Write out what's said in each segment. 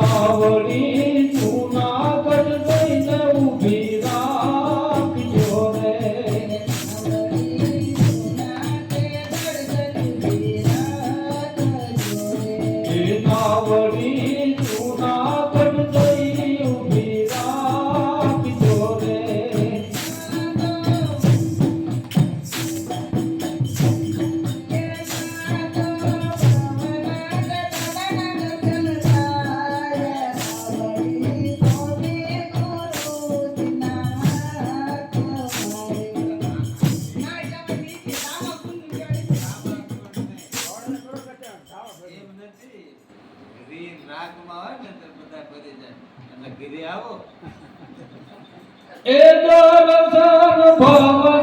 啊！એ તો રસાન ભવ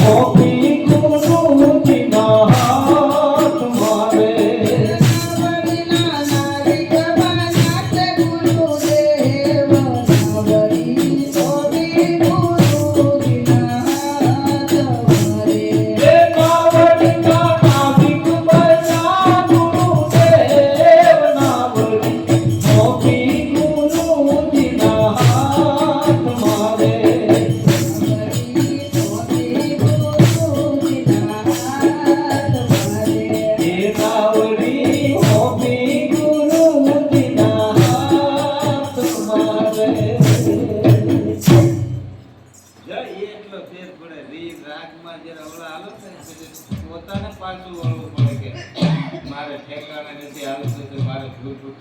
我必？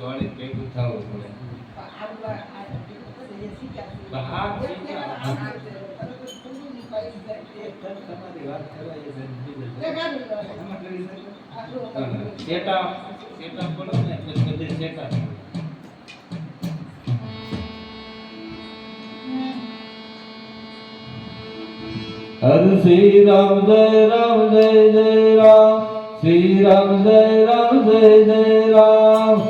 તોણે પેટ ઉઠાવવું પડે બહાર સેટા સેટા બોલો ને એટલે બધે સેટા હર શ્રી રામ જય રામ જય જય રામ શ્રી રામ જય રામ જય જય રામ